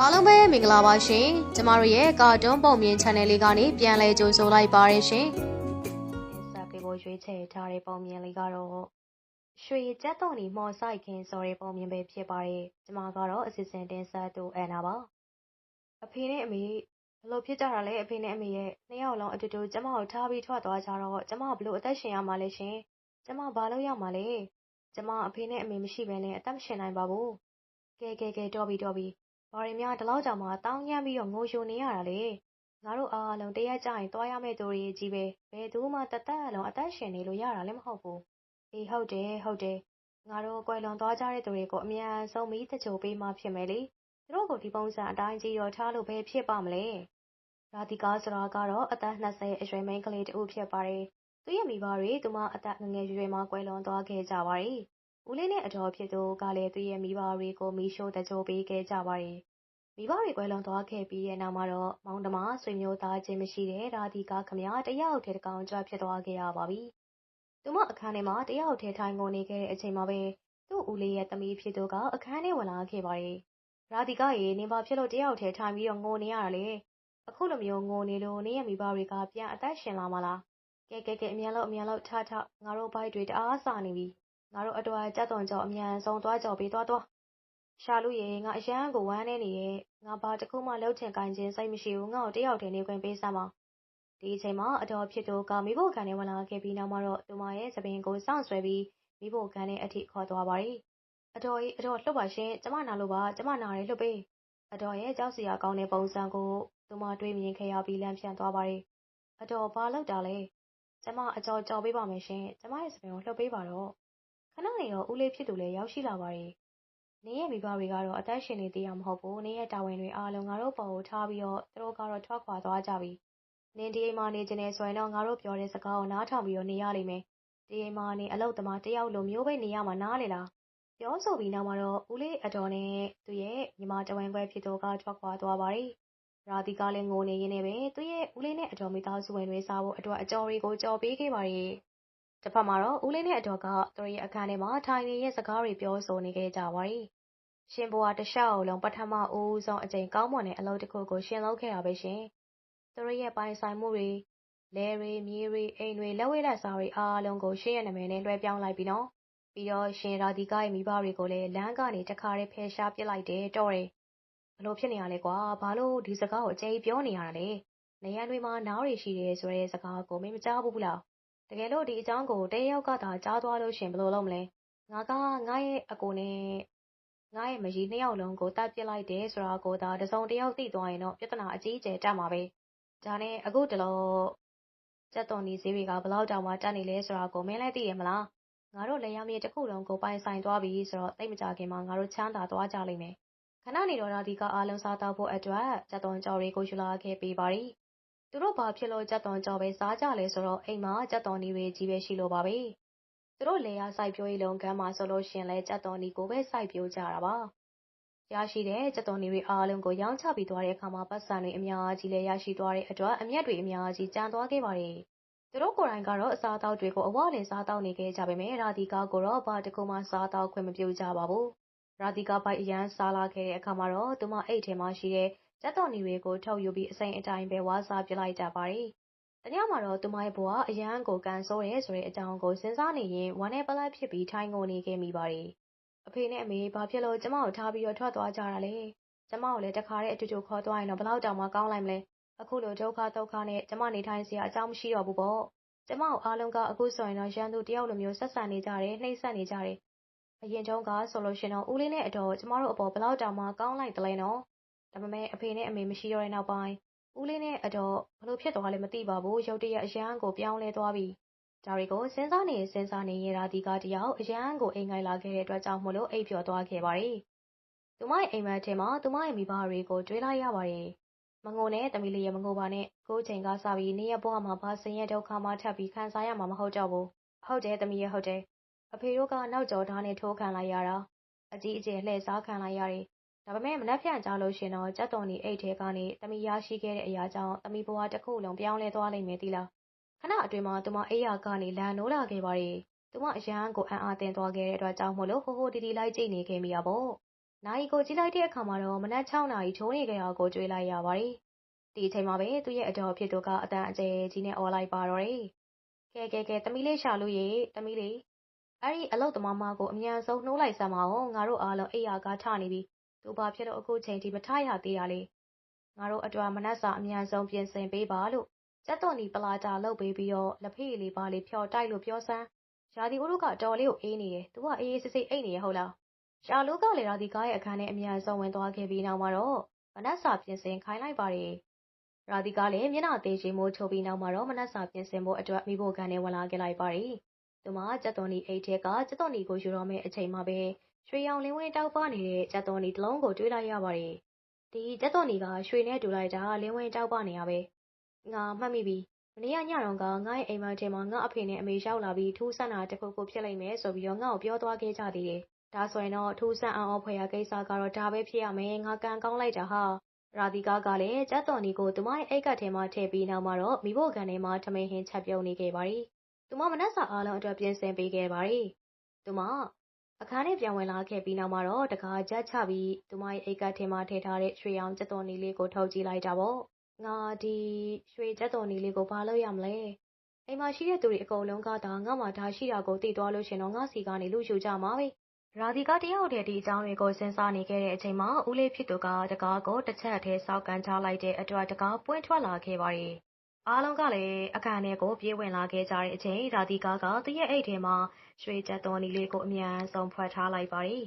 အားလုံးပဲမင်္ဂလာပါရှင်ကျမတို့ရဲ့ကာတွန်းပုံမြင် channel လေးကနေပြန်လည်ကြိုဆိုလိုက်ပါရရှင်ဆက်ပေးဖို့ရွေးချယ်ထားတဲ့ပုံမြင်လေးကတော့ရွှေကြက်တော်နီမော်ဆိုင်ခင်ဆိုတဲ့ပုံမြင်ပဲဖြစ်ပါတယ်ကျမကတော့အစီအစဉ်တင်ဆက်သူအန်နာပါအဖေနဲ့အမေဘလို့ဖြစ်ကြတာလဲအဖေနဲ့အမေရဲ့နှစ်ယောက်လုံးအတူတူကျမကိုထားပြီးထွက်သွားကြတော့ကျမဘလို့အသက်ရှင်ရမှာလဲရှင်ကျမဘာလို့ရမှာလဲကျမအဖေနဲ့အမေမရှိဘဲနဲ့အသက်မရှင်နိုင်ပါဘူးကဲကဲကဲတော်ပြီတော်ပြီ ဘာတွေများ ဒီလောက်ကြာမှတောင်းညမ်းပြီးတော့ ငိုယိုနေရတာလဲ ငါတို့အားလုံး တရက်ကြရင် သွားရမယ့်သူတွေကြီးပဲ ဘယ်သူမှ တသက်အလုံး အသက်ရှင်နေလို့ရတာလည်း မဟုတ်ဘူး အေး ဟုတ်တယ် ဟုတ်တယ် ငါတို့ ကွယ်လွန်သွားကြတဲ့သူတွေကို အမြန်ဆုံးမိတချိုပေးမှ ဖြစ်မယ်လေ သူတို့ကို ဒီပုံစံအတိုင်းကြီးရောထားလို့ပဲဖြစ်ပါမလဲ ရာသီကားဆိုတာကတော့ အသက်20အရွယ် မိန်းကလေးတူဖြစ်ပါတယ် သူရဲ့မိဘတွေ သူမ အသက်ငငယ်ရွယ်မှာ ကွယ်လွန်သွားခဲ့ကြပါတယ် ဦးလေးနဲ့အတော်ဖြစ်သူကလည်း သူ့ရဲ့မိဘတွေကို မီးရှို့တကြိုပေးခဲ့ကြပါတယ်။ မိဘတွေကွယ်လွန်သွားခဲ့ပြီးတဲ့နောက်မှာတော့မောင်နှမဆွေမျိုးသားချင်းမရှိတဲ့ရာသီကခမတယောက်တည်းတကောင်ကြွဖြစ်သွားခဲ့ရပါပြီ။သူမအခန်းထဲမှာတယောက်တည်းထိုင်ကုန်နေခဲ့တဲ့အချိန်မှာပဲသူ့ဦးလေးရဲ့သမီးဖြစ်သူကအခန်းထဲဝင်လာခဲ့ပါတယ်။ရာသီကရေနင်ဘာဖြစ်လို့တယောက်တည်းထိုင်ပြီးတော့ငိုနေရတာလဲ။အခုလိုမျိုးငိုနေလို့နင်ရဲ့မိဘတွေကပြန်အသက်ရှင်လာမလား။ကဲကဲကဲအမြန်လို့အမြန်လို့ထထငါတို့ဘိုက်တွေတအားစာနေပြီငါတို့အတွက်ကြက်သွန်ကြော်အမြန်ဆုံးသွားကြော်ပြီးသွားသွား ရှာလူရေ ငါအရန်ကို ဝမ်းနေနေရဲ့ငါဘာတခုမှလှုပ်ချင်ကိုင်းခြင်းစိတ်မရှိဘူး ငါ့ကိုတယောက်တည်း နေခွင့်ပေးစမ်းပါ ဒီအချိန်မှာအတော်ဖြစ်သူကမိဖို့ခံနဲ့ဝင်လာခဲ့ပြီးနောက်မှာတော့ သူမရဲ့သပင်ကို စောင့်ဆွဲပြီးမိဖို့ခံနဲ့အထိ ခေါ်သွားပါတယ်အတော်ကြီးအတော်လှုပ်ပါရှင် ကျမ နာလို့ပါ ကျမ နာတယ်လှုပ်ပေးအတော်ရဲ့ ကြောက်စရာကောင်းတဲ့ ပုံစံကို သူမတွေးမြင်ခဲ့ရပြီးလမ်းဖြန့်သွားပါတယ်အတော်ဘာလောက်တာလဲ ကျမ အကြော်ကြော်ပေးပါမယ်ရှင်ကျမရဲ့သပင်ကိုလှုပ်ပေးပါတော့ ခဏနေတော့ ဦးလေးဖြစ်သူလည်း ရောက်ရှိလာပါတယ်။ နင်းရဲ့မိဘတွေကတော့ အသက်ရှင်နေသေးတာ မဟုတ်ဘူး။နင်းရဲ့တာဝန်တွေအားလုံး ငါတို့ပေါ်ကို ထားပြီးတော့ သူတို့ကတော့ ထွက်ခွာသွားကြပြီ။နင်းဒီအိမ်မှာ နေချင်တယ်ဆိုရင်တော့ ငါတို့ပြောတဲ့စကားကို နားထောင်ပြီးတော့ နေရလိမ့်မယ်။ဒီအိမ်မှာနေအလုပ်သမားတယောက်လိုမျိုးပဲ နေရမှာ နားလေလား။ပြောဆိုပြီးနောက်မှာတော့ ဦးလေးအတော်နဲ့ သူ့ရဲ့ညီမတဝင်းခွဲဖြစ်သူက ထွက်ခွာသွားပါတယ်။ရာသီကလည်း ငိုနေရင်းနဲ့ပဲ သူ့ရဲ့ ဦးလေးနဲ့အတော်မိသားစုဝင်တွေ စားဖို့အတွက် အကြော်တွေကို ကြော်ပေးခဲ့ပါတယ်။တစ်ဖက်မှာတော့ ဦးလေးနဲ့အတော်က သူတို့ရဲ့အခန်းထဲမှာ ထိုင်နေရဲ့စကားတွေ ပြောဆိုနေခဲ့ကြပါတယ်။ ရှင်ဘွားတလျှောက်လုံး ပထမဦးဆုံးအကြိမ် ကောင်းမွန်တဲ့အလုပ်တစ်ခုကို ရှင်လုပ်ခဲ့တာပဲရှင်။သူတို့ရဲ့ ပိုင်ဆိုင်မှုတွေလဲတွေ မြေတွေ အိမ်တွေ လက်ဝဲလက်စားတွေ အားလုံးကို ရှင်ရဲ့နာမည်နဲ့ လွှဲပြောင်းလိုက်ပြီးနော်။ပြီးတော့ ရှင် ရာဒီကရဲ့ မိဘတွေကိုလည်း လမ်းကနေတခါတည်း ဖယ်ရှားပစ်လိုက်တယ် တော့တယ်။ဘလို့ဖြစ်နေရလဲကွာ ဘာလို့ ဒီစကားကို အကျဉ်းပြောနေရတာလဲ။နေရန်တွေမှာ နားတွေရှိတယ်ဆိုတဲ့ စကားကို မင်းမကြားဘူးလား။တကယ်လို့ ဒီအကြောင်းကိုတယောက်ကသာ ကြားသွားလို့ရှင် ဘယ်လိုလုပ်မလဲ ငါက ငါရဲ့အကိုနဲ့ ငါရဲ့မကြီး နှစ်ယောက်လုံးကိုတတ်ပစ်လိုက်တယ်ဆိုတာကိုသာ တစုံတယောက် သိသွားရင်တော့ ပြဿနာ အကြီးအကျယ် တက်မှာပဲ ဒါနဲ့ အခုတလို့စက်တော်နီဈေးတွေကဘလောက်တောင်မှ တက်နေလဲဆိုတာကို မင်းလည်း သိရမလား ငါတို့လေယာဉ်မြေတစ်ခုလုံးကို ပိုင်ဆိုင်သွားပြီဆိုတော့တိတ်မကြခင်မှာ ငါတို့ ချမ်းသာသွားကြလိမ့်မယ် ခဏနေတော့ဒါဒီကအားလုံး စားတော့ဖို့အတွက်စက်တော်ကြော်တွေကို ယူလာခဲ့ပေးပါရီ သူတို့ ဘာဖြစ်လို့ ကြက်သွန်ကြော်ပဲ စားကြလဲဆိုတော့ အိမ်မှာ ကြက်သွန်နီတွေကြီးပဲ ရှိလို့ပါပဲ သူတို့လေယာစိုက်ပျိုးရေးလုပ်ငန်းမှာဆိုလို့ရှင်လဲကြက်သွန်နီကိုပဲ စိုက်ပျိုးကြတာပါ ရရှိတဲ့ ကြက်သွန်နီတွေအားလုံးကို ရောင်းချပြီးသွားတဲ့အခါမှာပတ်စံတွေ အများကြီးလည်း ရရှိသွားတဲ့အတွက် အမျက်တွေ အများကြီး ကျန်သွားခဲ့ပါတယ် သူတို့ကိုယ်တိုင်ကတော့ အစားအသောက်တွေကို အဝလင်စားတောက်နေခဲ့ကြပေမဲ့ရာသီကာကိုတော့ ဘာတကူမှ စားတောက်ခွင့် မပြုကြပါဘူး ရာသီကာပိုက် အရန်စားလာခဲ့တဲ့အခါမှာတော့ သူမအိတ်ထဲမှာရှိတဲ့ ကြက်သွန်နီတွေကို ထုတ်ယူပြီး အစိမ်းအတိုင်းပဲ ဝါးစားပစ်လိုက်ကြပါတယ်။ တညမှာတော့ သူမရဲ့ဘဝ အရန်ကိုကန်ဆိုးရဲဆိုတဲ့အကြောင်းကို စဉ်းစားနေရင်ဝမ်းနဲ့ပလက်ဖြစ်ပြီး ထိုင်ငိုနေခဲ့မိပါတယ်။အဖေနဲ့အမေ ဘာဖြစ်လို့ ကျမကိုထားပြီးတော့ ထွက်သွားကြတာလဲ။ကျမကိုလည်း တခါတည်း အတူတူခေါ်သွားရင်တော့ဘလောက်တောင်မှ ကောင်းလိုက်မလဲ။အခုလို ဒုက္ခဒုက္ခနဲ့ ကျမနေထိုင်စရာ အကြောင်းမရှိတော့ဘူးပေါ့။ကျမကို အားလုံးက အခုဆိုရင်တော့ ရန်သူတယောက်လိုမျိုး ဆက်ဆံနေကြတယ် နှိမ့်ဆက်နေကြတယ်။အရင်တုန်းကဆိုလို့ရှင်တော့ ဦးလေးနဲ့အတော်ကျမတို့အပေါ်ဘလောက်တောင်မှ ကောင်းလိုက်တယ်လဲနော်။ဒါပေမဲ့ အဖေနဲ့အမေ မရှိတော့တဲ့နောက်ပိုင်း ဦးလေးနဲ့အတော်ဘလို့ဖြစ်သွားလဲမသိပါဘူးရုတ်တရက်အရန်ကိုပြောင်းလဲသွားပြီဒါတွေကိုစဉ်းစားနေစဉ်းစားနေရတာဒီကတယောက်အရန်ကိုအိမ်ငိုင်လာခဲ့တဲ့အတွက်ကြောင့်မလို့အိပ်ပျော်သွားခဲ့ပါတယ်သူမရဲ့အိမ်မက်ထဲမှာသူမရဲ့မိဘတွေကိုတွေးလိုက်ရပါတယ်မငိုနဲ့တမီလေးရဲ့မငိုပါနဲ့ကိုချိန်ကစပြီးနေရဘွားမှာဘာဆင်းရဲဒုက္ခမှထပ်ပြီးခံစားရမှာမဟုတ်တော့ဘူးဟုတ်တယ်တမီရဲ့ဟုတ်တယ်အဖေတို့ကနောက်ကျော်ဓာတ်နဲ့ထိုးခံလိုက်ရတာအကြီးအကျယ်လှည့်စားခံလိုက်ရတယ် ဒါပေမဲ့မနက်ဖြန်ကြလို့ရှင်တော့ကြက်သွန်နီအိတ်ထဲကနေသမီးရရှိခဲ့တဲ့အရာကြောင့်သမီးဘဝတစ်ခုလုံးပြောင်းလဲသွားလိမ့်မယ်သီလားခဏအတွင်းမှာသူမအိယာကနေလန်နိုးလာခဲ့ပါရီသူမအရန်ကိုအံ့အားသင့်သွားခဲ့တဲ့အတွက်ကြောင့်မို့လို့ဟိုဟိုတီတီလိုက်ကြည့်နေခဲ့မိရပေါ့နိုင်ကိုကြည့်လိုက်တဲ့အခါမှာတော့မနက်6နာရီထိုးနေကြတာကိုတွေ့လိုက်ရပါတယ်။ဒီအချိန်မှာပဲသူ့ရဲ့အတော်ဖြစ်သူကအတန်အကျယ်ကြီးနဲ့អော်လိုက်ပါတော့တယ်။ကဲကဲကဲသမီးလေးရှာလို့ရေသမီးလေးအဲ့ဒီအလုတ်သမားမကိုအမြန်ဆုံးနှိုးလိုက်စမ်းပါဦးငါတို့အားလုံးအိယာကထနေပြီ သူဘာဖြစ်လို့အခုချိန်ထိ မထရသေးတာလဲ ငါတို့အတွက် မနက်စာ အမြန်ဆုံး ပြင်ဆင်ပေးပါလို့ကျက်တော်နီပလာတာလှုပ်ပေးပြီးတော့ လက်ဖေးလေးပါလေးဖြော်တိုက်လို့ ပြောစမ်း ရာဒီဦးတို့ကတော်လေးကို အေးနေတယ် သူက အေးအေးဆေးဆေး အိတ်နေရဟုတ်လား ရှာလူကလည်း ရာဒီကားရဲ့အခန်းထဲ အမြန်ဆုံး ဝင်သွားခဲ့ပြီးနောက်မှာတော့ မနက်စာ ပြင်ဆင်ခိုင်းလိုက်ပါတယ် ရာဒီကားလည်း မျက်နှာသေးချေမိုးချုပ်ပြီးနောက်မှာတော့ မနက်စာ ပြင်ဆင်ဖို့အတွက်မိဖို့ကန်နဲ့ဝင်လာခဲ့လိုက်ပါတယ် သူမကျက်တော်နီအိတ်ထဲကကျက်တော်နီကို ယူတော့မဲ့အချိန်မှာပဲ ရွှေရောင်လင်းဝင်းတောက်ပနေတဲ့ကျက်တော်နီတစ်လုံးကို တွေးလိုက်ရပါတယ် ဒီကျက်တော်နီက ရွှေနဲ့တူလိုက်တာ လင်းဝင်းတောက်ပနေရပဲ ငါ မှတ်မိပြီ မနေ့ကညတော့ကငါ့ရဲ့အိမ်မထဲမှာ ငါအဖေနဲ့အမေ ရောက်လာပြီး ထူးဆန်းတာတစ်ခုခု ဖြစ်လိမ့်မယ်ဆိုပြီးတော့ ငါ့ကို ပြောသွားခဲ့ကြသေးတယ်။ဒါဆိုရင်တော့ ထူးဆန်းအောင်ဖွယ်ရာကိစ္စကတော့ ဒါပဲဖြစ်ရမယ်။ငါ ကံကောင်းလိုက်တာဟာ။ရာသီကာကလည်းကျက်တော်နီကို သူမရဲ့ အိတ်ကထဲမှာ ထည့်ပြီးနောက်မှာတော့မိဖို့ကန်ထဲမှာ ထမင်းဟင်းချက်ပြုံးနေခဲ့ပါတယ်။သူမ မနှက်စာအားလုံးအတွက် ပြင်ဆင်ပေးခဲ့ပါတယ်။သူမ အခန်းထဲပြန်ဝင်လာခဲ့ပြီးနောက်မှာတော့တကားကြက်ချပြီး သူမရဲ့အိတ်ကထဲမှာ ထည့်ထားတဲ့ ရွှေရောင်ကျက်တော်နီလေးကို ထုတ်ကြည့်လိုက်တာပေါ့။ငါ ဒီ ရွှေကျက်တော်နီလေးကို ဘာလုပ်ရမလဲ အိမ်မှာရှိတဲ့သူတွေ အကုန်လုံးကသာ ငါ့မှာဒါရှိတာကို သိသွားလို့ရှင်တော့ ငါစီကနေလူယူကြမှာပဲ ရာဒီက တယောက်တည်း ဒီအကြောင်းတွေကို စဉ်းစားနေခဲ့တဲ့အချိန်မှာ ဦးလေးဖြစ်သူကတကားကိုတစ်ချက်တည်းစောက်ကန်ချလိုက်တဲ့အတွက်တကားပွင့်ထွက်လာခဲ့ပါတယ် အားလုံးကလည်း အခန်းထဲကို ပြေးဝင်လာခဲ့ကြတဲ့အချိန် ရာဒီကာက သူ့ရဲ့အိတ်ထဲမှာ ရွှေကျက်တော်နီလေးကို အမြန်ဆုံးဖွက်ထားလိုက်ပါတယ်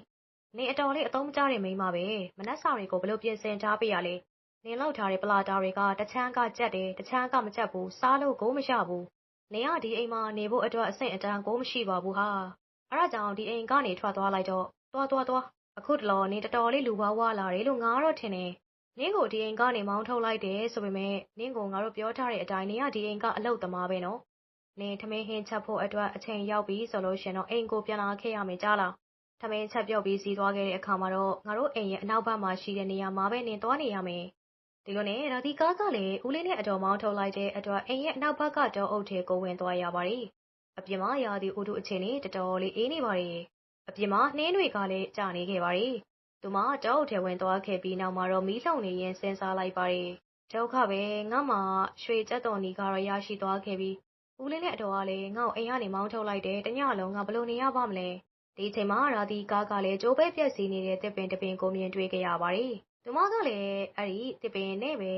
နေအတော်လေး အသုံးမကျတဲ့ မိန်းမပဲ မနှက်စာတွေကိုဘလို့ပြင်ဆင်ထားပေးရလဲ နင်လောက်ထားတဲ့ ပလာတာတွေက တချမ်းကကြက်တယ် တချမ်းက မကြက်ဘူး စားလို့ကို မရဘူး နင်က ဒီအိမ်မှာနေဖို့အတွက် အဆင့်အတန်းကို မရှိပါဘူးဟာ အဲ့ဒါကြောင့် ဒီအိမ်ကနေ ထွက်သွားလိုက်တော့ သွားသွားသွား အခုတလော နင် တော်တော်လေး လူပွားဝလာတယ်လို့ ငါတော့ထင်တယ် နင်းကို ဒီအိမ်ကနေ မောင်းထုတ်လိုက်တယ်ဆိုပေမဲ့နင်းကို ငါတို့ပြောထားတဲ့အတိုင်း နင်က ဒီအိမ်က အလုတ်သမားပဲနော် နင် ထမင်းဟင်းချက်ဖို့အတွက် အချိန်ရောက်ပြီဆိုလို့ရှင်တော့ အိမ်ကို ပြန်လာခဲ့ရမယ်ကြားလား ထမင်းချက်ပြုတ်ပြီး စီးသွားခဲ့တဲ့အခါမှာတော့ ငါတို့အိမ်ရဲ့ အနောက်ဘက်မှာရှိတဲ့ နေရာမှာပဲ နင်သွားနေရမယ် ဒီလိုနဲ့ ရာသီကားကလည်း ဦးလေးနဲ့အတော်မောင်းထုတ်လိုက်တဲ့အတွက် အိမ်ရဲ့ အနောက်ဘက်က တောအုပ်ထဲကို ဝင်သွားရပါတယ်။အပြင်မှာ ရာသီဥတုအခြေအနေ တော်တော်လေး အေးနေပါတယ်။အပြင်မှာ နှင်းတွေကလည်း ကျနေခဲ့ပါတယ်။ သူမ တောအုပ်ထဲဝင်သွားခဲ့ပြီးနောက်မှာတော့ မီးလှုံနေရင်စဉ်းစားလိုက်ပါတယ်။ဒုက္ခပဲ ငါမှရွှေကြက်တော်နီကတော့ ရရှိသွားခဲ့ပြီးဦးလေးနဲ့အတော်ကလည်း ငါ့ကို အိမ်ကနေမောင်းထုတ်လိုက်တယ်တညလုံး ငါဘလို့နေရပါမလဲ။ဒီချိန်မှာ ရာသီကားကလည်းကြိုးပဲပြက်စီနေတဲ့တစ်ပင်တစ်ပင်ကို မြင်တွေ့ကြရပါတယ်။သူမကလည်း အဲ့ဒီတစ်ပင်နဲ့ပဲ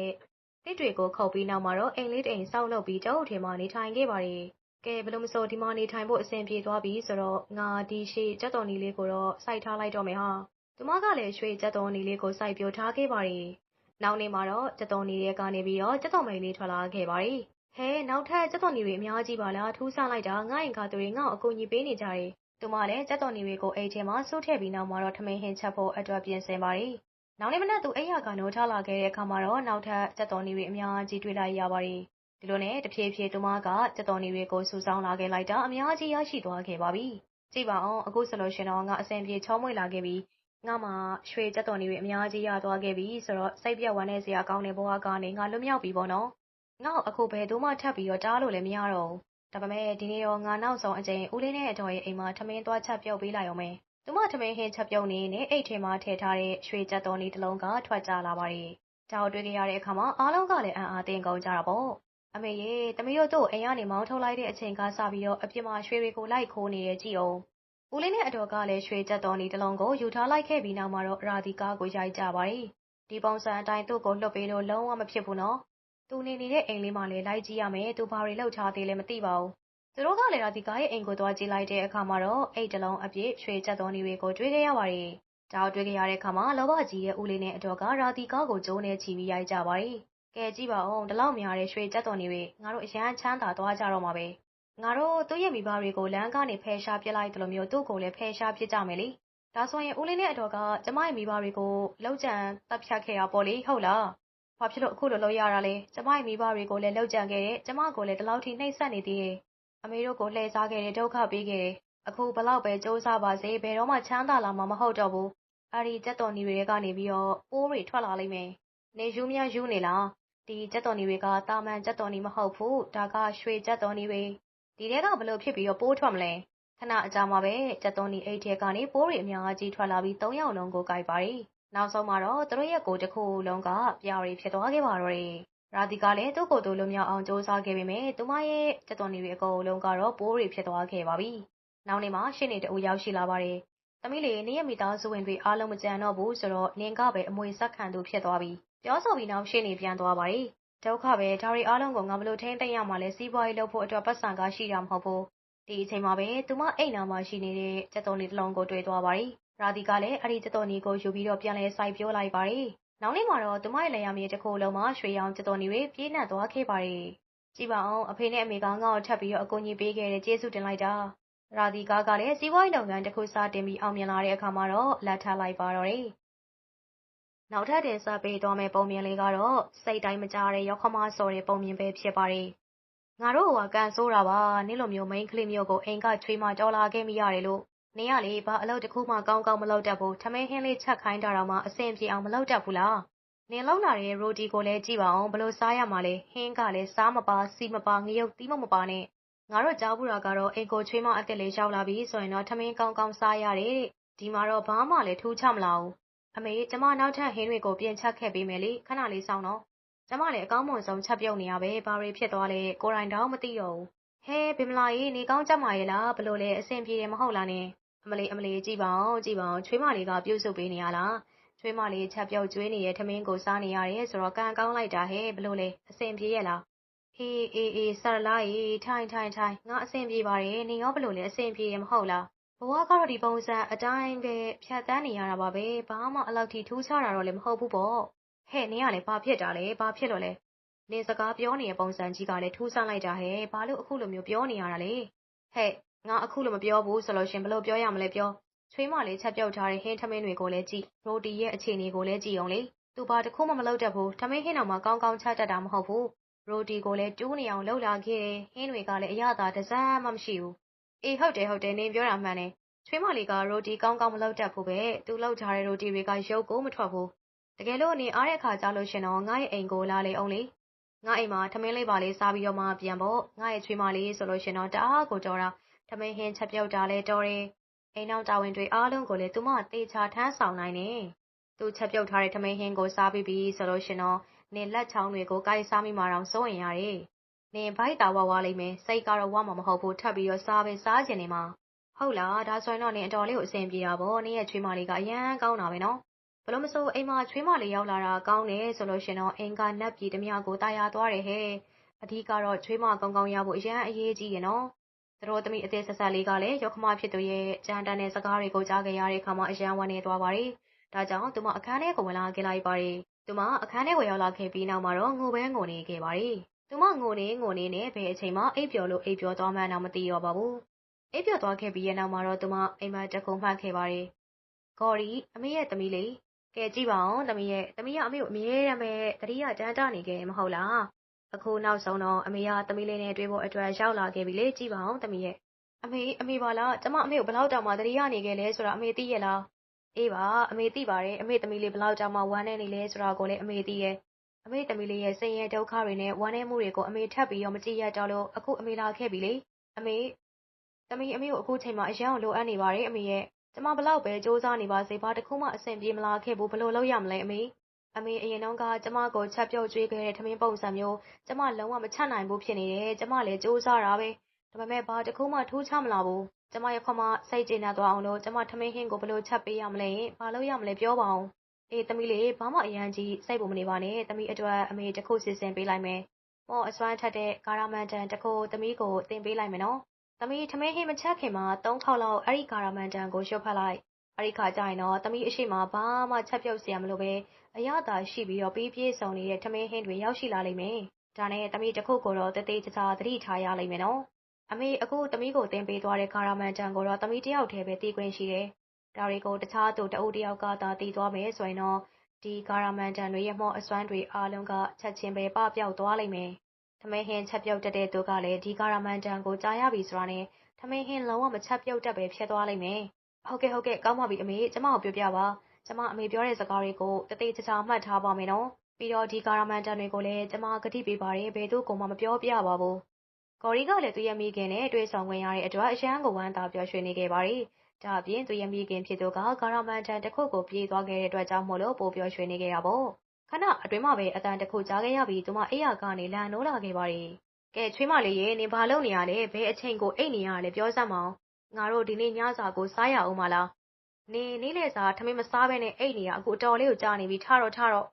တစ်တွေကို ခုတ်ပြီးနောက်မှာတော့ အိမ်လေးတိမ် ဆောက်လုပ်ပြီးကျောင်းထဲမှာ နေထိုင်ခဲ့ပါတယ်။ကဲ ဘယ်လိုမဆို ဒီမှာနေထိုင်ဖို့ အဆင်ပြေသွားပြီဆိုတော့ ငါ ဒီရှေ့ကျက်တော်နီလေးကိုတော့ စိုက်ထားလိုက်တော့မယ်ဟာ။ သူမကလည်း ရွှေကျက်တော်နီလေးကို စိုက်ပြိုထားခဲ့ပါတယ်။နောက်နေ့မှာတော့ကျက်တော်နီရဲ့ကနေပြီးတော့ကျက်တော်မိန်လေးထွက်လာခဲ့ပါတယ်။ဟဲ နောက်ထပ်ကျက်တော်နီတွေ အများကြီးပါလား ထူးဆန်းလိုက်တာ ငါ့ရင်ကသူတွေ ငါ့ကို အကူအညီပေးနေကြတယ်။သူမလည်းကျက်တော်နီတွေကို အိတ်ထဲမှာ စိုးထည့်ပြီးနောက်မှာတော့ ထမင်းဟင်းချက်ဖို့အတွက် ပြင်ဆင်ပါတယ် နောက်နေ့မနက် သူအိပ်ရာက နိုးထလာခဲ့တဲ့အခါမှာတော့ နောက်ထပ် ကြက်တော်နီတွေ အများကြီးတွေ့လိုက်ရပါတယ်။ဒီလိုနဲ့ တဖြည်းဖြည်း သူမက ကြက်တော်နီတွေကို စုဆောင်းလာခဲ့လိုက်တာ အများကြီး ရရှိသွားခဲ့ပါပြီ။ကြည့်ပါအောင်အခုဆိုလို့ရှင်တော့ ငါ အဆင်ပြေချောမွေ့လာခဲ့ပြီ။ ငါမှရွှေကြက်တော်နီတွေ အများကြီး ရသွားခဲ့ပြီဆိုတော့ စိတ်ပြတ်ဝမ်းနဲ့စရာကောင်းတဲ့ ဘဝကနေ ငါလွတ်မြောက်ပြီပေါ့နော်။ငါ့အခု ဘယ်သူမှ ထပ်ပြီးတော့တားလို့လည်း မရတော့ဘူး။ဒါပေမဲ့ ဒီနေ့တော့ ငါ နောက်ဆုံးအကြိမ် ဦးလေးနဲ့အတော်ရဲ့အိမ်မှာ ထမင်းသွားချက်ပြုတ်ပေးလိုက်အောင်မယ် သူမ ထမင်းဟင်းချက်ပြုံးနေနဲ့ အိတ်ထဲမှာထည့်ထားတဲ့ ရွှေကြက်တော်နီတစ်လုံးက ထွက်ကြလာပါတယ်။ကြောက်တွေ့ကြရတဲ့အခါမှာ အားလုံးကလည်း အံ့အားသင့်ကုန်ကြတာပေါ့။အမေရေတမီးတို့တို့အိမ်ကနေ မောင်းထုတ်လိုက်တဲ့အချိန်ကစပြီးတော့အပြစ်မှာ ရွှေတွေကို လိုက်ခိုးနေရကြည့်အောင်။ ဦးလေးနဲ့အတော်ကလည်း ရွှေကြက်တော်နီတစ်လုံးကို ယူထားလိုက်ခဲ့ပြီးနောက်မှာတော့ ရာဒီကားကို ရိုက်ကြပါတယ်။ဒီပုံစံအတိုင်း သူ့ကိုလွတ်ပေးလို့ လုံးဝမဖြစ်ဘူးနော်။သူနေနေတဲ့ အိမ်လေးမှာလည်း လိုက်ကြည့်ရမယ်။သူဘာတွေလှုပ်ထားသေးလဲ မသိပါဘူး သူတို့ကလည်း ရာသီကားရဲ့ အိမ်ကို သွားကြည့်လိုက်တဲ့အခါမှာတော့ အိတ်တလုံးအပြည့် ရွှေကျက်တော်နီတွေကို တွေ့ခဲ့ရပါတယ်။ဒါတွေ့ခဲ့ရတဲ့အခါမှာ လောဘကြီးရဲ့ ဦးလေးနဲ့အတော်က ရာသီကားကိုကျိုးနဲ့ချီပြီး ရိုက်ကြပါတယ်။ကဲ ကြည့်ပါဦး ဒီလောက်များတဲ့ ရွှေကျက်တော်နီတွေ ငါတို့ အရန်ချမ်းသာသွားကြတော့မှာပဲ။ ငါတို့ သူ့ရဲ့မိဘတွေကို လမ်းကနေ ဖယ်ရှားပစ်လိုက်တယ်လို့မျိုး သူ့ကိုလည်း ဖယ်ရှားပစ်ကြမယ်လေ။ဒါဆိုရင် ဦးလေးနဲ့အတော်က ကျမရဲ့မိဘတွေကိုလောက်ကျန်တပ်ဖြတ်ခဲ့တာပေါ့လေ ဟုတ်လား။ဘာဖြစ်လို့ အခုလိုလုပ်ရတာလဲ။ကျမရဲ့မိဘတွေကိုလည်းလောက်ကျန်ခဲ့တဲ့ကျမကိုလည်း ဒီလောက်ထိ နှိပ်စက်နေသေးတယ် အမေတို့ကို လှည့်စားခဲ့တဲ့ဒုက္ခပေးခဲ့တယ်။အခုဘလောက်ပဲစူးစမ်းပါစေ ဘယ်တော့မှ ချမ်းသာလာမှာ မဟုတ်တော့ဘူး။အဲဒီ ကြက်တော်နီတွေကနေပြီးတော့ ပိုးတွေ ထွက်လာလိမ့်မယ်။နေယူမြယူနေလား။ဒီကြက်တော်နီတွေကတာမန်ကြက်တော်နီ မဟုတ်ဘူး။ဒါက ရွှေကြက်တော်နီတွေ။ ဒီထဲကဘလို့ဖြစ်ပြီးတော့ပိုးထွက်မလဲခဏအကြာမှာပဲကြက်သွန်နီအိတ်ထဲကနေပိုးတွေအများကြီးထွက်လာပြီး၃ယောက်လုံးကိုကိုက်ပါတယ်။နောက်ဆုံးမှာတော့သူတို့ရဲ့ကိုယ်တစ်ခုလုံးကပြားတွေဖြစ်သွားခဲ့ပါတော့တယ်။ရာသီကလည်းသူ့ကိုယ်သူလွတ်မြောက်အောင်စူးစမ်းခဲ့ပေမဲ့သူမရဲ့ကြက်သွန်နီတွေအကုန်လုံးကတော့ပိုးတွေဖြစ်သွားခဲ့ပါပြီ။နောက်နေ့မှာရှင်းနေတူရောက်ရှိလာပါတယ်။သမီးလေးနေရမိသားစုဝင်တွေအားလုံးမကြံတော့ဘူးဆိုတော့နင်ကပဲအမွေဆက်ခံသူဖြစ်သွားပြီ။ပြောဆိုပြီးနောက်ရှင်းနေပြန်သွားပါတယ်။ ဒုက္ခပဲ ဒါတွေအားလုံးကို ငါဘလို့ထိန်းသိမ်းရမှာလဲ စီးပွားရေးလုပ်ဖို့အတွက်ပတ်စံကားရှိတာမဟုတ်ဘူး ဒီအချိန်မှာပဲ သူမအိမ်နာမှာရှိနေတဲ့ ကြက်သွန်နီတစ်လုံးကို တွေ့သွားပါတယ်။ရာသီကလည်း အဲ့ဒီကြက်သွန်နီကို ယူပြီးတော့ ပြန်လဲစိုက်ပြောလိုက်ပါတယ်။နောက်နေ့မှာတော့ သူမရဲ့လယ်ယာမြေတစ်ခုလုံးမှာ ရွှေရောင်ကြက်သွန်နီတွေ ပြည့်နှက်သွားခဲ့ပါတယ်။ကြည့်ပါအောင်အဖေနဲ့အမေက ငါ့ကို ထပ်ပြီးတော့ အကူအညီပေးခဲ့တဲ့ကျေးဇူးတင်လိုက်တာ။ရာသီကားကလည်း စီးပွားရေးလုပ်ငန်းတစ်ခု စတင်ပြီး အောင်မြင်လာတဲ့အခါမှာတော့လက်ထပ်လိုက်ပါတော့တယ်။ နောက်ထပ်တင်ဆက်ပေးသွားမယ့် ပုံမြင်လေးကတော့ စိတ်တိုင်းမကြတဲ့ရောက်ခမဆော်တဲ့ ပုံမြင်ပဲ ဖြစ်ပါတယ် ငါတို့ဟိုကကန်ဆိုးတာပါ နင့်လိုမျိုး မိန်းကလေးမျိုးကို အိမ်ကချွေးမကြော်လာခဲ့မိရတယ်လို့ နင်ကလေ ဘာအလုပ်တစ်ခုမှ ကောင်းကောင်းမလုပ်တတ်ဘူး ထမင်းဟင်းလေးချက်ခိုင်းတာတော့မှ အဆင်ပြေအောင် မလုပ်တတ်ဘူးလား နင်လောက်လာတဲ့ ရိုတီကိုလည်း ကြည့်ပါအောင်ဘလို့စားရမှာလဲ ဟင်းကလည်းစားမပါစီမပါ ငရုတ်တီးမမပါနဲ့ ငါတို့ကြားဘူးတာကတော့ အိမ်ကိုချွေးမအစ်စ်လေး ရောက်လာပြီဆိုရင်တော့ ထမင်းကောင်းကောင်းစားရတယ်တဲ့ ဒီမှာတော့ ဘာမှလည်း ထူးခြားမလာဘူး အမေကျမနောက်ထပ်ဟင်းတွေကိုပြင်ချက်ခဲ့ပေးမယ်လေခဏလေးစောင့်တော့ကျမလည်းအကောင်းမွန်ဆုံးချက်ပြုတ်နေရပဲဘာတွေဖြစ်သွားလဲကိုရိုင်းတောင်မသိတော့ဘူးဟဲဘင်မလာကြီးနေကောင်းကြမှာရဲ့လားဘလို့လဲအဆင်ပြေတယ်မဟုတ်လားနဲ့အမလေးအမလေးကြည့်ပါအောင်ကြည့်ပါအောင်ချွေးမလေးကပြုတ်ဆုပ်ပေးနေရလားချွေးမလေးချက်ပြုတ်ကျွေးနေရဲ့ထမင်းကိုစားနေရတယ်ဆိုတော့ကံကောင်းလိုက်တာဟဲဘလို့လဲအဆင်ပြေရဲ့လားအေးအေးအေးဆရလာကြီးထိုင်ထိုင်ထိုင်ငါအဆင်ပြေပါတယ်နေရောဘလို့လဲအဆင်ပြေရမဟုတ်လား ဘဝကတော့ဒီပုံစံအတိုင်းပဲဖြတ်တန်းနေရတာပါပဲဘာမှအလောက်ထိထူးခြားတာတော့လည်းမဟုတ်ဘူးပေါ့ဟဲ့နင်ကလည်းဘာဖြစ်တာလဲဘာဖြစ်လို့လဲနင်စကားပြောနေတဲ့ပုံစံကြီးကလည်းထူးဆန်းလိုက်တာဟဲ့ဘာလို့အခုလိုမျိုးပြောနေရတာလဲဟဲ့ငါအခုလိုမပြောဘူးဆိုလို့ရှင်ဘယ်လိုပြောရမလဲပြောချွေးမလေးချက်ပြုတ်ထားတဲ့ဟင်းထမင်းတွေကိုလည်းကြည့်ရိုတီရဲ့အခြေအနေကိုလည်းကြည့်အောင်လေသူဘာတစ်ခုမှမလုပ်တတ်ဘူးထမင်းဟင်းတော်မှာကောင်းကောင်းချက်တတ်တာမဟုတ်ဘူးရိုတီကိုလည်းတူးနေအောင်လှုပ်လာခဲ့တယ်ဟင်းတွေကလည်းအရသာတစမ်းမှမရှိဘူး အေးဟုတ်တယ်ဟုတ်တယ်နင်ပြောတာမှန်တယ်ချွေးမလေးကရိုတီကောင်းကောင်းမလုပ်တတ်ဘူးပဲသူလှုပ်ထားတဲ့ရိုတီတွေကရုပ်ကိုမထွက်ဘူးတကယ်လို့နင်အားတဲ့အခါကြာလို့ရှင်တော့ငါ့ရဲ့အိမ်ကိုလာလေအောင်လေငါအိမ်မှာထမင်းလေးပါလေးစားပြီးတော့မှပြန်ပေါ့ငါရဲ့ချွေးမလေးဆိုလို့ရှင်တော့တအားကိုတော်တာထမင်းဟင်းချက်ပြုတ်တာလဲတော်တယ်အိမ်နောက်တာဝန်တွေအားလုံးကိုလည်းသူမတေချာထမ်းဆောင်နိုင်တယ်သူချက်ပြုတ်ထားတဲ့ထမင်းဟင်းကိုစားပြီးပြီဆိုလို့ရှင်တော့နင်လက်ချောင်းတွေကိုကိုက်စားမိမှတော့စိုးရင်ရတယ် နင် ဘိုက်တာဝဝလိမ့်မယ် စိတ်ကတော့ ဝမှာမဟုတ်ဘူး ထပ်ပြီးတော့စားပဲစားကျင်နေမှာ ဟုတ်လား ဒါဆိုရင်တော့ နင် အတော်လေးကို အဆင်ပြေတာပေါ့ နင်ရဲ့ ချွေးမလေးက အရန်ကောင်းတာပဲနော်ဘလို့မဆို အိမ်မှာ ချွေးမလေး ရောက်လာတာကောင်းတယ်ဆိုလို့ရှင်တော့ အိမ်က နတ်ပြည်တမကိုတာယာသွားတယ်ဟဲ့ အဓိကတော့ ချွေးမကောင်းကောင်းရဖို့ အရန်အရေးကြီးရနော်သူတို့သမီး အသေးဆက်ဆက်လေးကလည်းရောက်ခမဖြစ်သူရဲ့ ကြမ်းတမ်းတဲ့ စကားတွေကို ကြားကြရတဲ့အခါမှာ အရန်ဝမ်းနေသွားပါတယ် ဒါကြောင့် သူမ အခန်းထဲကို ဝင်လာခဲ့လိုက်ပါတယ် သူမ အခန်းထဲကို ရောက်လာခဲ့ပြီးနောက်မှာတော့ ငိုပဲငိုနေခဲ့ပါတယ် သူမငိုနေငိုနေနဲ့ဘယ်အချိန်မှအိပ်ပျော်လို့အိပ်ပျော်သွားမှန်းတော့မသိတော့ပါဘူးအိပ်ပျော်သွားခဲ့ပြီးရဲ့နောက်မှာတော့သူမအိမ်မက်တခုမှတ်ခဲ့ပါတယ်ဂေါ်ရီအမေရဲ့သမီးလေးကဲကြည့်ပါအောင်သမီးရဲ့သမီးကအမေကိုအမြဲတမ်းပဲတတိယတန်းတနေခဲ့မဟုတ်လားအခုနောက်ဆုံးတော့အမေကသမီးလေးနဲ့တွေ့ဖို့အတွက်ရောက်လာခဲ့ပြီလေကြည့်ပါအောင်သမီးရဲ့အမေအမေပါလားကျမအမေကိုဘလောက်တောင်မှတတိယနေခဲ့လဲဆိုတာအမေသိရဲ့လားအေးပါအမေသိပါတယ်အမေသမီးလေးဘလောက်တောင်မှဝမ်းနေနေလဲဆိုတာကိုလည်းအမေသိရဲ့ အမေသမီးလေးရဲ့စိတ်ရဲဒုက္ခတွေနဲ့ ဝမ်းနည်းမှုတွေကို အမေထပ်ပြီးတော့ မကြည့်ရတော့လို့ အခု အမေလာခဲ့ပြီလေ အမေ သမီး အမေကို အခုချိန်မှာ အရန်ကို လိုအပ်နေပါတယ် အမေရဲ့ ကျမဘလောက်ပဲစူးစမ်းနေပါစေ ဘာတစ်ခုမှ အဆင်ပြေမလာခဲ့ဘူးဘလို့လုပ်ရမလဲ အမေ အမေ အရင်တုန်းက ကျမကို ချက်ပြုတ်ကြွေးခဲ့တဲ့ ထမင်းပုံစံမျိုး ကျမ လုံးဝ မချက်နိုင်ဘူး ဖြစ်နေတယ် ကျမလည်းစူးစမ်းတာပဲ ဒါပေမဲ့ ဘာတစ်ခုမှ ထူးခြားမလာဘူး ကျမရဲ့ ခွမစိတ်ကျေနပ်သွားအောင်လို့ ကျမ ထမင်းဟင်းကိုဘလို့ချက်ပေးရမလဲဘာလုပ်ရမလဲ ပြောပါဦး အေး သမီးလေး ဘာမှအရန်ကြီး စိတ်ပုံမနေပါနဲ့ သမီးအတွက် အမေ တစ်ခု စီစဉ်ပေးလိုက်မယ် မော်အစွမ်းထက်တဲ့ ကာရာမန်တန်တစ်ခု သမီးကိုတင်ပေးလိုက်မယ်နော် သမီး ထမင်းဟင်းမချက်ခင်မှာ၃ခေါက်လောက် အဲ့ဒီ ကာရာမန်တန်ကိုရွှတ်ဖက်လိုက် အဲ့ဒီခါကျရင်တော့ သမီးအရှိမဘာမှ ချက်ပြုတ်စရာမလိုပဲအရသာရှိပြီးတော့ပြီး ပြည့်စုံနေတဲ့ ထမင်းဟင်းတွေ ရောက်ရှိလာလိမ့်မယ် ဒါနဲ့ သမီး တစ်ခုကိုတော့တသေးချာ သတိထားရလိမ့်မယ်နော် အမေ အခု သမီးကိုတင်ပေးသွားတဲ့ ကာရာမန်တန်ကိုတော့ သမီးတယောက်တည်းပဲတီးခွင့်ရှိတယ် ဒါတွေကို တခြားသူတအုပ်တယောက်ကသာတီးသွားမယ်ဆိုရင်တော့ ဒီကာရာမန်တန်တွေရဲ့မော့အစွမ်းတွေအားလုံးက ချက်ချင်းပဲ ပပျောက်သွားလိမ့်မယ်။ထမင်းဟင်းချက်ပြုတ်တတ်တဲ့သူကလည်း ဒီကာရာမန်တန်ကို ကြားရပြီဆိုတာနဲ့ ထမင်းဟင်း လုံးဝမချက်ပြုတ်တတ်ပဲဖြစ်သွားလိမ့်မယ်။ဟုတ်ကဲ့ ဟုတ်ကဲ့ ကောင်းပါပြီ အမေ ကျမကို ပြောပြပါ။ကျမ အမေပြောတဲ့စကားတွေကိုတသေးချာချာ မှတ်ထားပါမယ်နော်။ပြီးတော့ ဒီကာရာမန်တန်တွေကိုလည်း ကျမ ကတိပေးပါတယ် ဘယ်သူ့ကိုမှ မပြောပြပါဘူး။ကော်ရီကလည်း သူ့ရဲ့မိခင်နဲ့ တွေ့ဆုံခွင့်ရတဲ့အတွက် အရန်ကို ဝမ်းသာပျော်ရွှင်နေခဲ့ပါတယ်။ ဒါအပြင် သူ့ရဲ့မိခင်ဖြစ်သူက ဂါရမန်တန်တစ်ခုကို ပြေးသွားခဲ့တဲ့အတွက်ကြောင့်မို့လို့ ပိုပျော်ရွှင်နေခဲ့တာပေါ့။ခဏအတွင်းမှာပဲအတန်တစ်ခုကြားခဲ့ရပြီး သူမအိယာကနေ လန်နိုးလာခဲ့ပါတယ်။ကဲ ချွေးမလေးရေ နင်ဘာလုပ်နေရလဲ ဘယ်အချိန်ကို အိတ်နေရလဲ ပြောစမ်းမအောင်။ငါတို့ ဒီနေ့ညစာကို စားရအောင်မလား။နေနေ့လေစာထမင်းမစားဘဲနဲ့ အိတ်နေရအခု အတော်လေးကို ကြာနေပြီ ထတော့ ထတော့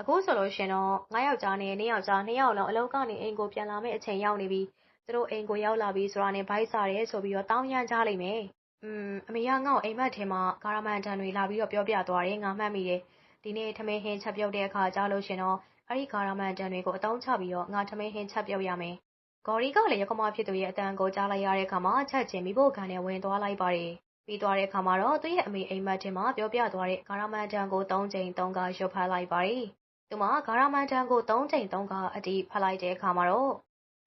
အခုဆိုလို့ရှင်တော့ ငါယောက်ျားနဲ့ နင်းယောက်ျား နှစ်ယောက်လုံး အလုံးကနေ အိမ်ကိုပြန်လာမယ့်အချိန် ရောက်နေပြီ သူတို့ အိမ်ကိုရောက်လာပြီဆိုတာနဲ့ဘိုက်စားတယ်ဆိုပြီးတော့တောင်းရမ်းကြလိမ့်မယ်။ อืมအမေကငါ့ကိုအိမ်မက်ထဲမှာဂါရမန်တန်တွေလာပြီးတော့ပြောပြသွားတယ်ငါမှတ်မိတယ်။ဒီနေ့ထမင်းဟင်းချက်ပြုတ်တဲ့အခါကြားလို့ရှင်တော့အဲ့ဒီဂါရမန်တန်တွေကိုအတောင်းချပြီးတော့ငါထမင်းဟင်းချက်ပြုတ်ရမယ်။ဂေါ်ရီကလည်းရကမဖြစ်သူရဲ့အတန်ကိုကြားလိုက်ရတဲ့အခါမှာချက်ချင်းမိဖို့ခံနဲ့ဝင်သွားလိုက်ပါတယ်။ပြီးသွားတဲ့အခါမှာတော့သူ့ရဲ့အမေအိမ်မက်ထဲမှာပြောပြသွားတဲ့ဂါရမန်တန်ကို၃ချိန်၃ခါရွတ်ဖတ်လိုက်ပါတယ်။သူမဂါရမန်တန်ကို၃ချိန်၃ခါအတီးဖတ်လိုက်တဲ့အခါမှာတော့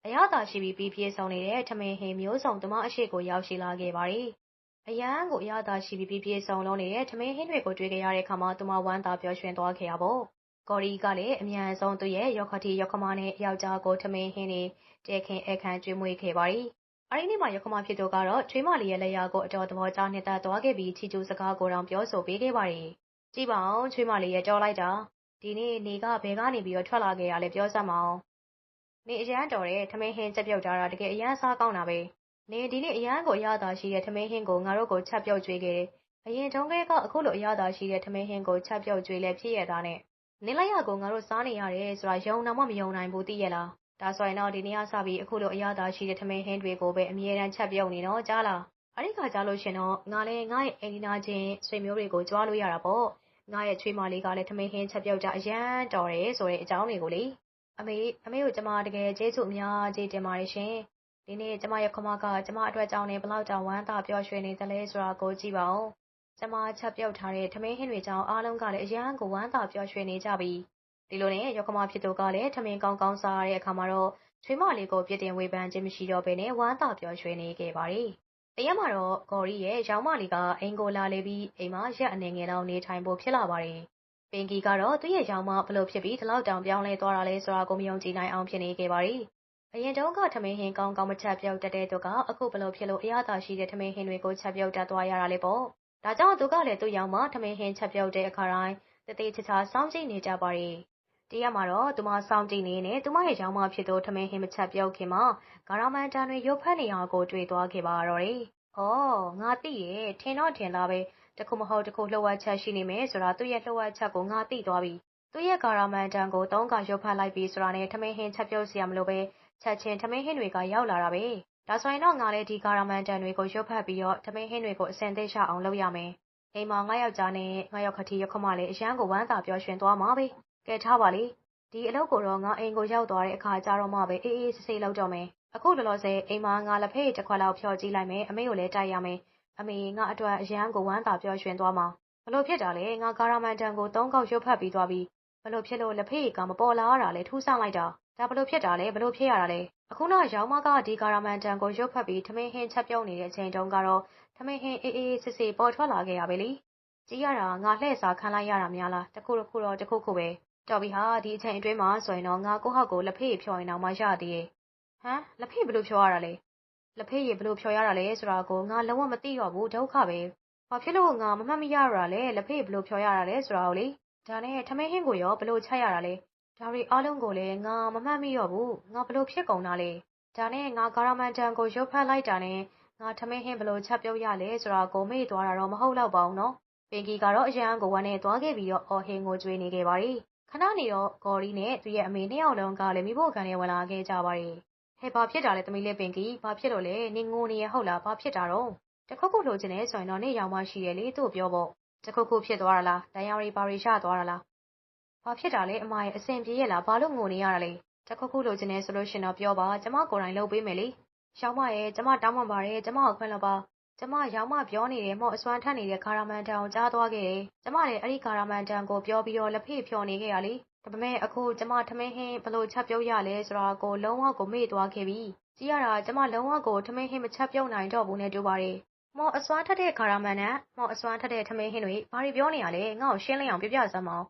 အရသာရှိပြီးပြီးပြေဆုံးနေတဲ့ထမင်းဟင်းမျိုးစုံသူမအရှိကိုရောက်ရှိလာခဲ့ပါတယ်။ အရန်ကို အရသာရှိပြီး ပြီးပြေဆုံးလုံးနေတဲ့ ထမင်းဟင်းတွေကို တွေ့ကြရတဲ့အခါမှာ သူမ ဝမ်းသာပျော်ရွှင်သွားခဲ့ရပေါ့။ကော်ရီကလည်း အမြန်ဆုံး သူ့ရဲ့ရောက်ခတိရောက်ခမနဲ့ ယောက်ျားကို ထမင်းဟင်းတွေတဲခင်အခန်းကျွေးမွေးခဲ့ပါတယ်။အဲဒီနေ့မှာရောက်ခမဖြစ်သူကတော့ ချွေးမလေးရဲ့ လက်ရာကို အတော်သဘောကျ နှစ်သက်သွားခဲ့ပြီး ချီကျူးစကားကိုတောင် ပြောဆိုပေးခဲ့ပါတယ်။ကြည့်ပါအောင်ချွေးမလေးရဲ့ကြောလိုက်တာ ဒီနေ့ နေက ဘယ်ကနေပြီးတော့ ထွက်လာခဲ့ရလဲ ပြောစမ်းမအောင်နေအရန်တော်တဲ့ထမင်းဟင်း ချက်ပြုတ်ကြတာ တကယ်အရန်စားကောင်းတာပဲ နေဒီနေ့အရန်ကိုအရသာရှိတဲ့ထမင်းဟင်းကိုငါတို့ကိုချက်ပြုတ်ကျွေးခဲ့တယ်အရင်တုန်းကကအခုလိုအရသာရှိတဲ့ထမင်းဟင်းကိုချက်ပြုတ်ကျွေးလဲဖြစ်ရတာနဲ့နေလိုက်ရကိုငါတို့စားနေရတယ်ဆိုတာယုံတော့မမယုံနိုင်ဘူးသိရလားဒါဆိုရင်တော့ဒီနေ့ကစပြီးအခုလိုအရသာရှိတဲ့ထမင်းဟင်းတွေကိုပဲအမြဲတမ်းချက်ပြုတ်နေတော့ကြားလားအဲ့ဒီခါကြားလို့ရှင်တော့ငါလည်းငါ့ရဲ့အိမ်နာချင်းဆွေမျိုးတွေကိုကြွားလို့ရတာပေါ့ငါရဲ့ချွေးမလေးကလည်းထမင်းဟင်းချက်ပြုတ်ကြအရန်တော်တယ်ဆိုတဲ့အကြောင်းတွေကိုလေအမေအမေကိုကျမတကယ်ကျေးဇူးအများကြီးတင်ပါတယ်ရှင် ဒီနေ့ကျမရဲ့ခမကကျမအတွက်ကြောင့်နေဘလောက်ကြောင့်ဝမ်းသာပျော်ရွှင်နေသလဲဆိုတာကိုကြည့်ပါဦးကျမချက်ပြုတ်ထားတဲ့ထမင်းဟင်းတွေကြောင့်အားလုံးကလည်းအရန်ကိုဝမ်းသာပျော်ရွှင်နေကြပြီဒီလိုနဲ့ယောက်ခမဖြစ်သူကလည်းထမင်းကောင်းကောင်းစားရတဲ့အခါမှာတော့ချွေးမလေးကိုပြစ်တင်ဝေဖန်ခြင်းမရှိတော့ဘဲနဲ့ဝမ်းသာပျော်ရွှင်နေခဲ့ပါတယ်တရက်မှာတော့ဂေါ်ရီရဲ့ရောင်မလေးကအိမ်ကိုလာလေပြီးအိမ်မှာရက်အနေငယ်လောက်နေထိုင်ဖို့ဖြစ်လာပါတယ်ပင်ကီကတော့သူ့ရဲ့ရောင်မဘလို့ဖြစ်ပြီးဒီလောက်တောင်ပြောင်းလဲသွားတာလဲဆိုတာကိုမယုံကြည်နိုင်အောင်ဖြစ်နေခဲ့ပါတယ်။ အရင်တုန်းက ထမင်းဟင်းကောင်းကောင်း မချက်ပြုတ်တတ်တဲ့သူက အခုဘလို့ဖြစ်လို့ အရသာရှိတဲ့ ထမင်းဟင်းတွေကို ချက်ပြုတ်တတ်သွားရတာလေပေါ့။ဒါကြောင့် သူကလည်း သူ့ရောင်မထမင်းဟင်းချက်ပြုတ်တဲ့အခါတိုင်းတသေးချာချာ စောင့်ကြည့်နေကြပါတယ်။တရက်မှာတော့ သူမစောင့်ကြည့်နေနေသူမရဲ့ရောင်မဖြစ်သူ ထမင်းဟင်းမချက်ပြုတ်ခင်မှာ ဂါရမန်တန်တွေရုပ်ဖက်နေရကို တွေ့သွားခဲ့ပါတော့တယ်။အော် ငါသိရဲ့ထင်တော့ထင်သားပဲ။တခုမဟုတ်တခုလှုပ်ဝက်ချက်ရှိနေမယ်ဆိုတာ သူ့ရဲ့လှုပ်ဝက်ချက်ကို ငါသိသွားပြီ။သူ့ရဲ့ ဂါရမန်တန်ကို သုံးခါရုပ်ဖတ်လိုက်ပြီဆိုတာနဲ့ ထမင်းဟင်းချက်ပြုတ်စရာမလိုပဲ ချက်ချင်းထမင်းဟင်းတွေက ရောက်လာတာပဲ။ဒါဆိုရင်တော့ငါလည်းဒီဂါရမန်တန်တွေကိုရုပ်ဖတ်ပြီးတော့ ထမင်းဟင်းတွေကိုအစင်သိရှအောင် လုပ်ရမယ်။အိမ်မှာ ငါယောက်ျားနဲ့ ငါယောက်ခတိရခမလည်း အရန်ကို ဝမ်းသာပျော်ရွှင်သွားမှာပဲ။ကဲ ထားပါလေ။ဒီအလုပ်ကိုတော့ ငါအိမ်ကို ရောက်သွားတဲ့အခါကျတော့မှပဲ အေးအေးဆေးဆေး လုပ်တော့မယ်။အခုလောလောဆယ် အိမ်မှာ ငါလက်ဖေးတစ်ခွက်လောက်ဖြော်ကြည့်လိုက်မယ်။အမေကိုလည်း တိုက်ရမယ်။အမေ ငါအတွက် အရန်ကို ဝမ်းသာပျော်ရွှင်သွားမှာဘလို့ဖြစ်တာလဲ ငါဂါရမန်တန်ကို သုံးခေါက်ရုပ်ဖတ်ပြီးသွားပြီဘလို့ဖြစ်လို့ လက်ဖေးကမပေါ်လာရတာလဲ ထူးဆန်းလိုက်တာ ဒါဘလို့ဖြစ်တာလဲဘလို့ဖြစ်ရတာလဲ အခုတော့ရောင်မက ဒီဂါရမန်တန်ကိုရုပ်ဖတ်ပြီး ထမင်းဟင်းချက်ပြုံးနေတဲ့အချိန်တုန်းကတော့ ထမင်းဟင်း အေးအေးစစ်စစ်ပေါ်ထွက်လာခဲ့ရပဲလေ ကြည့်ရတာ ငါလှည့်စာခံလိုက်ရတာများလား တခုတခုတော့ တခုခုပဲ တော်ပြီဟာ ဒီအချိန်အတွင်းမှာဆိုရင်တော့ ငါ ကိုဟောက်ကိုလက်ဖေးဖြော်ရင်တော့မှ ရသေးရဲ့ဟမ် လက်ဖေးဘလို့ဖြော်ရတာလဲ လက်ဖေးရေဘလို့ဖြော်ရတာလဲဆိုတာကို ငါ လုံးဝမသိတော့ဘူး ဒုက္ခပဲ ဘာဖြစ်လို့ ငါ မမှတ်မိရတော့တာလဲ လက်ဖေးဘလို့ဖြော်ရတာလဲဆိုတာကိုလေ ဒါနဲ့ ထမင်းဟင်းကိုရောဘလို့ချက်ရတာလဲ ဒါတွေအားလုံးကိုလည်း ငါ မမှတ်မိတော့ဘူး ငါဘလို့ဖြစ်ကုန်တာလဲ ဒါနဲ့ ငါဂါရမန်တန်ကို ရုပ်ဖတ်လိုက်တာနဲ့ ငါ ထမင်းဟင်းဘလို့ချက်ပြုတ်ရလဲဆိုတာကို မေ့သွားတာတော့ မဟုတ်တော့ပါဘူးနော် ပင်ကီကတော့ အရန်ကို ဝမ်းနဲ့သွားခဲ့ပြီးတော့ အော်ဟင်းကိုကျွေးနေခဲ့ပါရီခဏနေတော့ ဂေါ်ရီနဲ့ သူ့ရဲ့အမေ နှစ်ယောက်လုံးကလည်းမိဖို့ခံနဲ့ဝင်လာခဲ့ကြပါရီဟဲ့ ဘာဖြစ်တာလဲ သမီးလေးပင်ကီ ဘာဖြစ်လို့လဲ နင်ငိုနေရဟုတ်လား ဘာဖြစ်တာတော့တခုခုလိုချင်နေဆိုရင်တော့နေ့ရောင်မ ရှိရလေ သူ့ပြောပေါ့တခုခုဖြစ်သွားတာလားတန်ရောင်ရီပါရီရသွားတာလား ဘာဖြစ်တာလဲအမရဲ့အစင်ပြေးရလားဘာလို့ငိုနေရတာလဲတခုခုလိုချင်နေဆိုလို့ရှင်တော့ပြောပါကျမကိုယ်တိုင်လုပ်ပေးမယ်လေရောင်မရဲ့ကျမတောင်းပန်ပါတယ်ကျမကိုခွင့်လို့ပါကျမရောင်မပြောနေတယ်မော့အစွမ်းထက်နေတဲ့ဂါရမန်တန်ကိုကြားသွားခဲ့တယ်ကျမလည်းအဲ့ဒီဂါရမန်တန်ကိုပြောပြီးတော့လက်ဖေးဖြော်နေခဲ့ရလေဒါပေမဲ့အခုကျမထမင်းဟင်းဘလို့ချက်ပြုတ်ရလဲဆိုတာကိုလုံးဝကိုမေ့သွားခဲ့ပြီကြည့်ရတာကျမလုံးဝကိုထမင်းဟင်းမချက်ပြုတ်နိုင်တော့ဘူးနဲ့တူပါတယ်မော်အစွမ်းထက်တဲ့ခါရမန်နဲ့မော်အစွမ်းထက်တဲ့ထမင်းဟင်းတွေဘာတွေပြောနေရလဲငါ့ကိုရှင်းလင်းအောင်ပြပြစမ်းမအောင်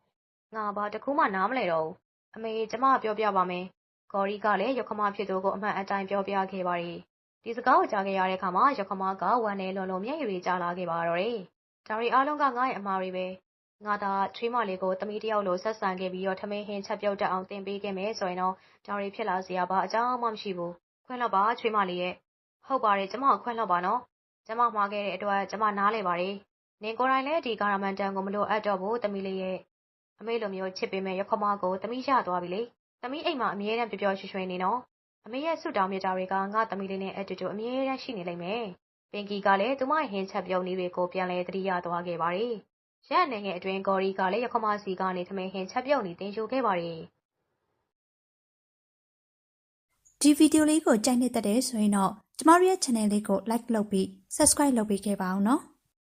ငါဘာတခုမှ နားမလဲတော့ဘူး အမေ ကျမ ပြောပြပါမယ်။ကော်ရီကလည်းရခမဖြစ်သူကို အမှန်အတိုင်း ပြောပြခဲ့ပါတယ်။ဒီစကားကို ကြားခဲ့ရတဲ့အခါမှာရခမက ဝမ်းနဲ့လွန်လွန်မျက်ရည်တွေ ကျလာခဲ့ပါတော့တယ်။ဒါတွေအားလုံးက ငါ့ရဲ့အမှားတွေပဲ။ငါသာ ချွေးမလေးကို သမီးတစ်ယောက်လို ဆက်ဆံခဲ့ပြီးတော့ ထမင်းဟင်းချက်ပြုတ်တတ်အောင် သင်ပေးခဲ့မယ်ဆိုရင်တော့ ဒါတွေဖြစ်လာစရာ ဘာအကြောင်းမှ မရှိဘူး။ခွင့်လွှတ်ပါ ချွေးမလေးရဲ့။ဟုတ်ပါတယ် ကျမကို ခွင့်လွှတ်ပါနော်။ကျမမှားခဲ့တဲ့အတွက် ကျမ နားလဲပါတယ်။နင်ကိုယ်တိုင်လည်း ဒီကာရမန်တန်ကို မလိုအပ်တော့ဘူး သမီးလေးရဲ့။ အမေလိုမျိုးချစ်ပေးမဲ့ရခမကိုသမီးရသွားပြီလေ။သမီးအိမ်မှာအမြဲတမ်းပျော်ပျော်ရွှင်ရွှင်နေနော်။အမေရဲ့ဆုတောင်းမြတ်တာတွေကငါသမီးလေးနဲ့အတူတူအမြဲတမ်းရှိနေလိမ့်မယ်။ပင်ကီကလည်းသူမရဲ့ဟင်းချက်ပြုံးလေးတွေကိုပြန်လဲသတိရသွားခဲ့ပါတယ်။ရက်အနေငယ်အတွင်းဂေါ်ရီကလည်းရခမစီကနေသမီးဟင်းချက်ပြုံးနေတင်ယူခဲ့ပါတယ်။ဒီဗီဒီယိုလေးကိုကြိုက်နေတဲ့တဲ့ဆိုရင်တော့ကျမတို့ရဲ့ channel လေးကို like လုပ်ပြီး subscribe လုပ်ပေးခဲ့ပါအောင်နော်